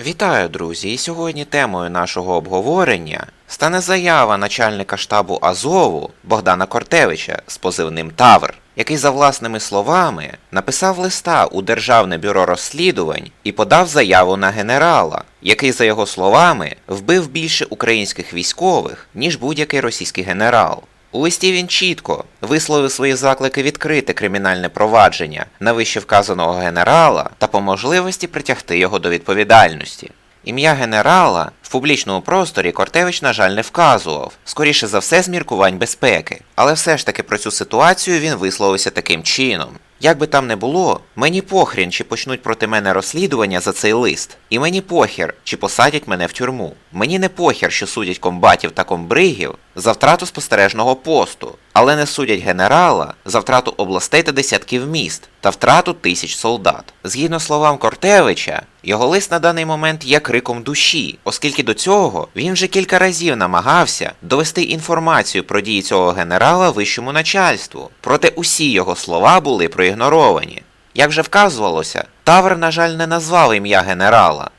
Вітаю, друзі! І сьогодні темою нашого обговорення стане заява начальника штабу Азову Богдана Кортевича з позивним Тавр, який за власними словами написав листа у Державне бюро розслідувань і подав заяву на генерала, який, за його словами, вбив більше українських військових, ніж будь-який російський генерал. У листі він чітко висловив свої заклики відкрити кримінальне провадження на вище вказаного генерала та по можливості притягти його до відповідальності. Ім'я генерала в публічному просторі Кортевич, на жаль, не вказував, скоріше за все, з міркувань безпеки. Але все ж таки про цю ситуацію він висловився таким чином. Як би там не було, мені похрін, чи почнуть проти мене розслідування за цей лист. І мені похір, чи посадять мене в тюрму. Мені не похір, що судять комбатів та комбригів за втрату спостережного посту, але не судять генерала за втрату областей та десятків міст та втрату тисяч солдат. Згідно словам Кортевича, його лист на даний момент є криком душі, оскільки до цього він вже кілька разів намагався довести інформацію про дії цього генерала вищому начальству. Проте усі його слова були проігноровані. Як вже вказувалося, Тавр, на жаль, не назвав ім'я генерала.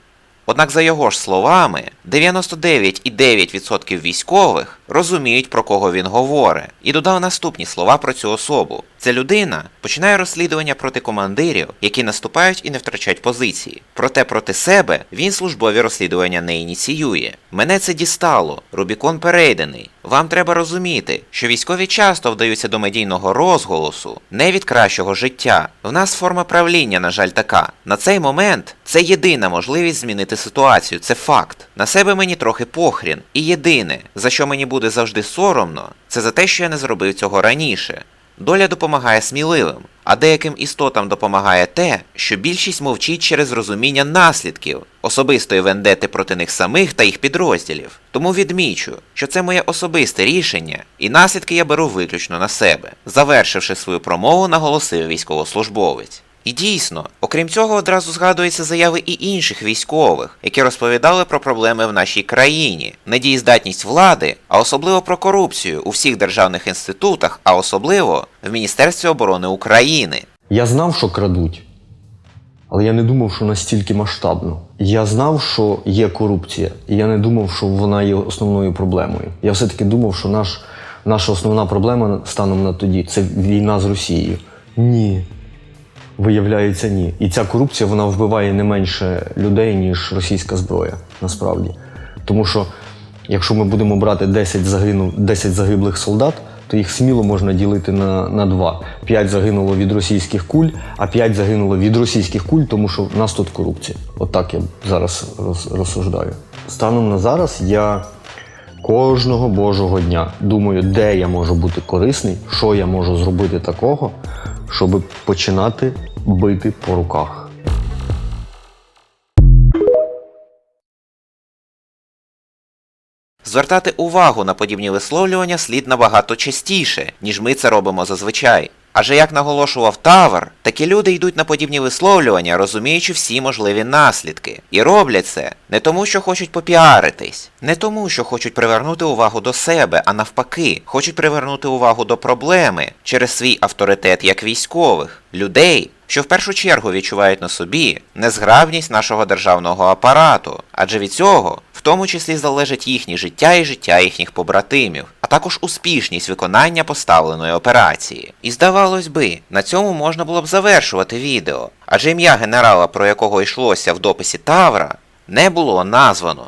Однак, за його ж словами, 99,9% військових розуміють, про кого він говорить, і додав наступні слова про цю особу. Ця людина починає розслідування проти командирів, які наступають і не втрачають позиції. Проте проти себе він службові розслідування не ініціює. Мене це дістало. Рубікон перейдений. Вам треба розуміти, що військові часто вдаються до медійного розголосу не від кращого життя. В нас форма правління, на жаль, така. На цей момент це єдина можливість змінити ситуацію. Це факт. На себе мені трохи похрін. І єдине, за що мені буде завжди соромно, це за те, що я не зробив цього раніше. Доля допомагає сміливим, а деяким істотам допомагає те, що більшість мовчить через розуміння наслідків особистої вендети проти них самих та їх підрозділів. Тому відмічу, що це моє особисте рішення, і наслідки я беру виключно на себе. Завершивши свою промову, наголосив військовослужбовець. І дійсно, окрім цього, одразу згадуються заяви і інших військових, які розповідали про проблеми в нашій країні, недієздатність влади, а особливо про корупцію у всіх державних інститутах, а особливо в Міністерстві оборони України. Я знав, що крадуть, але я не думав, що настільки масштабно. Я знав, що є корупція, і я не думав, що вона є основною проблемою. Я все-таки думав, що наш, наша основна проблема станом на тоді це війна з Росією. Ні. Виявляється, ні. І ця корупція вона вбиває не менше людей, ніж російська зброя, насправді. Тому що якщо ми будемо брати 10, загинув, 10 загиблих солдат, то їх сміло можна ділити на, на два. 5 загинуло від російських куль, а 5 загинуло від російських куль, тому що в нас тут корупція. Отак я зараз роз, розсуждаю. Станом на зараз я кожного божого дня думаю, де я можу бути корисний, що я можу зробити такого, щоб починати бити по руках. Звертати увагу на подібні висловлювання слід набагато частіше, ніж ми це робимо зазвичай. Адже як наголошував Тавр, такі люди йдуть на подібні висловлювання, розуміючи всі можливі наслідки. І роблять це не тому, що хочуть попіаритись, не тому, що хочуть привернути увагу до себе, а навпаки, хочуть привернути увагу до проблеми через свій авторитет як військових, людей, що в першу чергу відчувають на собі незграбність нашого державного апарату, адже від цього тому числі залежить їхнє життя і життя їхніх побратимів, а також успішність виконання поставленої операції. І здавалось би, на цьому можна було б завершувати відео, адже ім'я генерала, про якого йшлося в дописі Тавра, не було названо.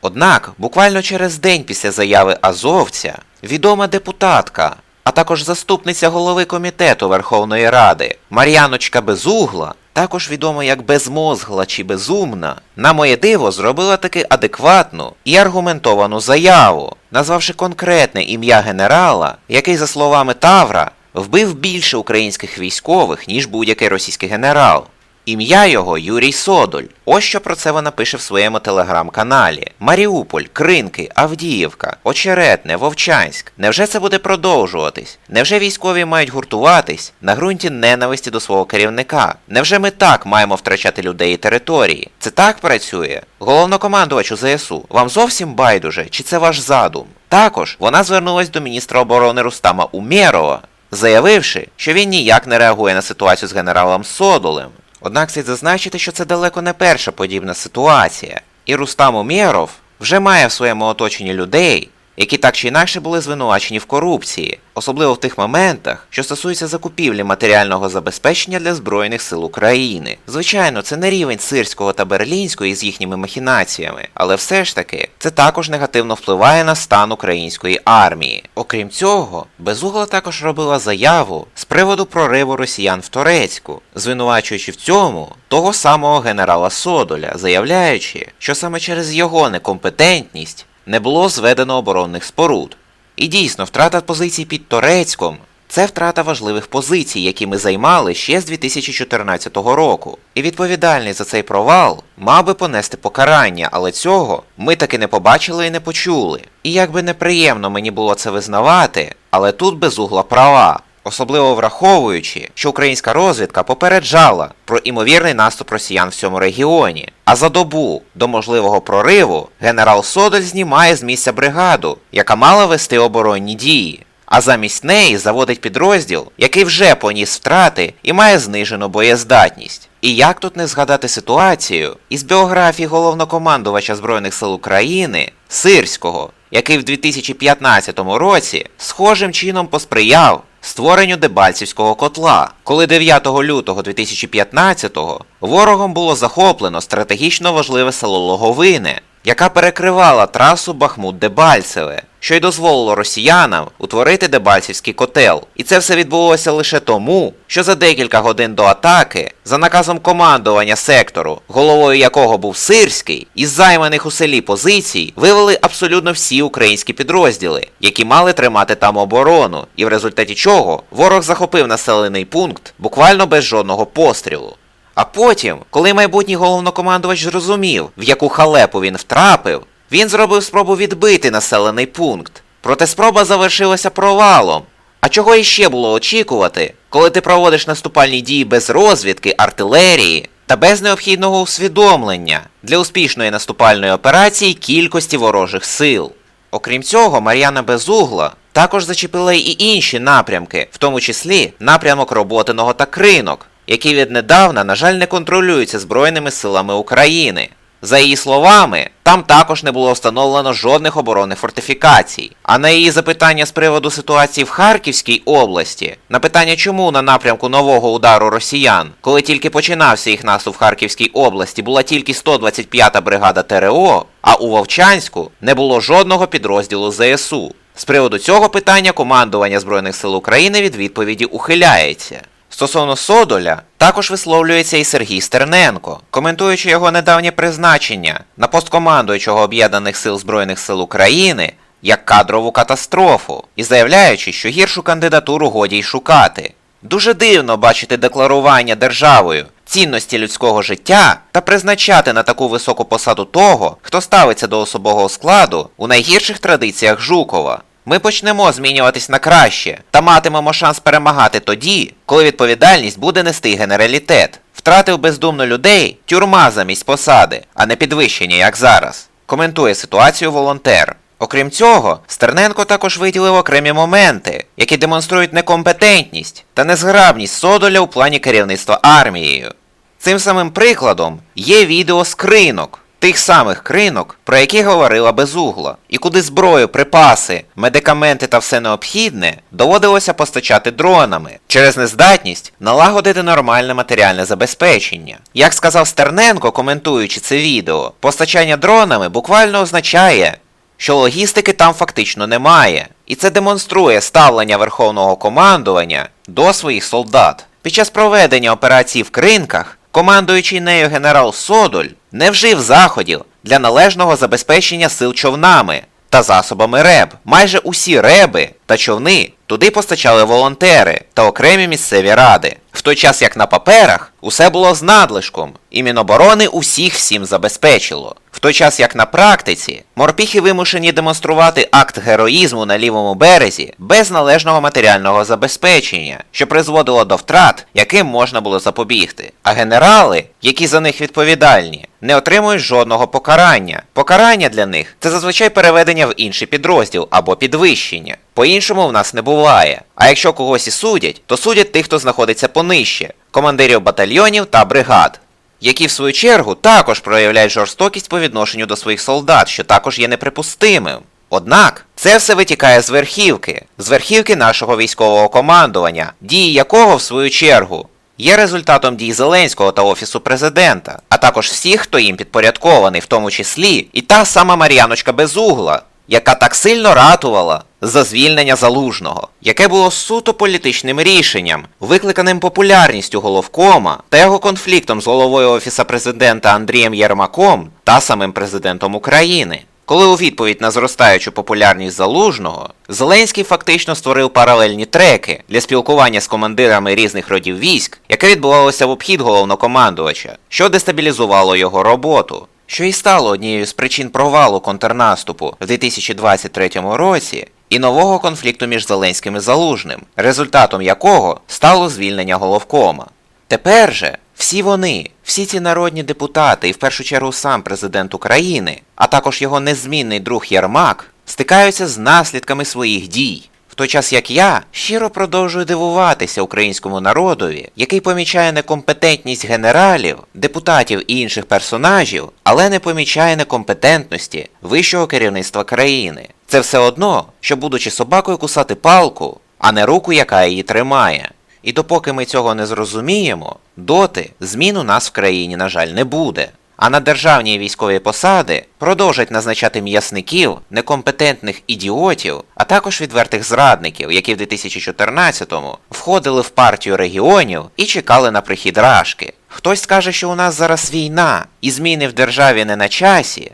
Однак, буквально через день після заяви азовця, відома депутатка, а також заступниця голови комітету Верховної Ради Мар'яночка Безугла, також відома як безмозгла чи безумна, на моє диво зробила таки адекватну і аргументовану заяву, назвавши конкретне ім'я генерала, який, за словами Тавра, вбив більше українських військових, ніж будь-який російський генерал. Ім'я його Юрій Содоль. Ось що про це вона пише в своєму телеграм-каналі. Маріуполь, Кринки, Авдіївка, Очеретне, Вовчанськ. Невже це буде продовжуватись? Невже військові мають гуртуватись на ґрунті ненависті до свого керівника? Невже ми так маємо втрачати людей і території? Це так працює? Головнокомандувачу ЗСУ, вам зовсім байдуже, чи це ваш задум? Також вона звернулась до міністра оборони Рустама Умєрова, заявивши, що він ніяк не реагує на ситуацію з генералом Содолем. Однак слід зазначити, що це далеко не перша подібна ситуація, і Рустам Умєров вже має в своєму оточенні людей, які так чи інакше були звинувачені в корупції, особливо в тих моментах, що стосуються закупівлі матеріального забезпечення для Збройних сил України. Звичайно, це не рівень сирського та берлінського із їхніми махінаціями, але все ж таки це також негативно впливає на стан української армії. Окрім цього, Безугла також робила заяву з приводу прориву росіян в Торецьку, звинувачуючи в цьому того самого генерала Содоля, заявляючи, що саме через його некомпетентність не було зведено оборонних споруд. І дійсно, втрата позицій під Торецьком це втрата важливих позицій, які ми займали ще з 2014 року. І відповідальний за цей провал мав би понести покарання, але цього ми таки не побачили і не почули. І як би неприємно мені було це визнавати, але тут безугла права. Особливо враховуючи, що українська розвідка попереджала про імовірний наступ росіян в цьому регіоні. А за добу до можливого прориву генерал Содоль знімає з місця бригаду, яка мала вести оборонні дії. А замість неї заводить підрозділ, який вже поніс втрати і має знижену боєздатність. І як тут не згадати ситуацію із біографії головнокомандувача Збройних сил України Сирського, який в 2015 році схожим чином посприяв створенню Дебальцівського котла, коли 9 лютого 2015-го ворогом було захоплено стратегічно важливе село Логовине, яка перекривала трасу Бахмут-Дебальцеве, що й дозволило росіянам утворити Дебальцівський котел. І це все відбулося лише тому, що за декілька годин до атаки, за наказом командування сектору, головою якого був Сирський, із займаних у селі позицій вивели абсолютно всі українські підрозділи, які мали тримати там оборону, і в результаті чого ворог захопив населений пункт буквально без жодного пострілу. А потім, коли майбутній головнокомандувач зрозумів, в яку халепу він втрапив, він зробив спробу відбити населений пункт. Проте спроба завершилася провалом. А чого іще було очікувати, коли ти проводиш наступальні дії без розвідки, артилерії та без необхідного усвідомлення для успішної наступальної операції кількості ворожих сил? Окрім цього, Мар'яна Безугла також зачепила і інші напрямки, в тому числі напрямок Роботиного та Кринок, які віднедавна, на жаль, не контролюються Збройними силами України. За її словами, там також не було встановлено жодних оборонних фортифікацій. А на її запитання з приводу ситуації в Харківській області, на питання, чому на напрямку нового удару росіян, коли тільки починався їх наступ в Харківській області, була тільки 125-та бригада ТРО, а у Вовчанську не було жодного підрозділу ЗСУ. З приводу цього питання командування Збройних сил України від відповіді ухиляється. Стосовно Содоля, також висловлюється і Сергій Стерненко, коментуючи його недавнє призначення на пост командуючого Об'єднаних сил Збройних сил України як кадрову катастрофу, і заявляючи, що гіршу кандидатуру годі й шукати. Дуже дивно бачити декларування державою цінності людського життя та призначати на таку високу посаду того, хто ставиться до особового складу у найгірших традиціях Жукова. Ми почнемо змінюватись на краще та матимемо шанс перемагати тоді, коли відповідальність буде нести генералітет. Втратив бездумно людей тюрма замість посади, а не підвищення, як зараз. Коментує ситуацію волонтер. Окрім цього, Стерненко також виділив окремі моменти, які демонструють некомпетентність та незграбність Содоля у плані керівництва армією. Цим самим прикладом є відео з кринок, тих самих кринок, про які говорила Безугла, і куди зброю, припаси, медикаменти та все необхідне доводилося постачати дронами через нездатність налагодити нормальне матеріальне забезпечення. Як сказав Стерненко, коментуючи це відео, постачання дронами буквально означає, що логістики там фактично немає, і це демонструє ставлення верховного командування до своїх солдат. Під час проведення операції в кринках командуючий нею генерал Содоль не вжив заходів для належного забезпечення сил човнами та засобами РЕБ. Майже усі реби та човни туди постачали волонтери та окремі місцеві ради. В той час як на паперах усе було з надлишком, і Міноборони усіх всім забезпечило. В той час як на практиці морпіхи вимушені демонструвати акт героїзму на лівому березі без належного матеріального забезпечення, що призводило до втрат, яким можна було запобігти. А генерали, які за них відповідальні, не отримують жодного покарання. Покарання для них це зазвичай переведення в інший підрозділ або підвищення. По-іншому в нас не буває. А якщо когось і судять, то судять тих, хто знаходиться понижче, командирів батальйонів та бригад, які в свою чергу також проявляють жорстокість по відношенню до своїх солдат, що також є неприпустимим. Однак це все витікає з верхівки, з верхівки нашого військового командування, дії якого, в свою чергу, є результатом дій Зеленського та Офісу президента, а також всіх, хто їм підпорядкований, в тому числі і та сама Мар'яночка Безугла, яка так сильно ратувала за звільнення залужного, яке було суто політичним рішенням, викликаним популярністю головкома та його конфліктом з головою Офіса президента Андрієм Єрмаком та самим президентом України. Коли у відповідь на зростаючу популярність залужного, Зеленський фактично створив паралельні треки для спілкування з командирами різних родів військ, яке відбувалося в обхід головнокомандувача, що дестабілізувало його роботу, що і стало однією з причин провалу контрнаступу в 2023 році і нового конфлікту між Зеленським і Залужним, результатом якого стало звільнення головкома. Тепер же всі вони, всі ці народні депутати і в першу чергу сам президент України, а також його незмінний друг Єрмак, стикаються з наслідками своїх дій. В той час як я щиро продовжую дивуватися українському народові, який помічає некомпетентність генералів, депутатів і інших персонажів, але не помічає некомпетентності вищого керівництва країни. Це все одно, що будучи собакою кусати палку, а не руку, яка її тримає. І допоки ми цього не зрозуміємо, доти змін у нас в країні, на жаль, не буде. А на державні військові посади продовжать назначати м'ясників, некомпетентних ідіотів, а також відвертих зрадників, які в 2014-му входили в партію регіонів і чекали на прихід рашки. Хтось скаже, що у нас зараз війна і зміни в державі не на часі.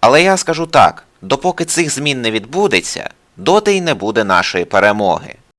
Але я скажу так: допоки цих змін не відбудеться, доти й не буде нашої перемоги.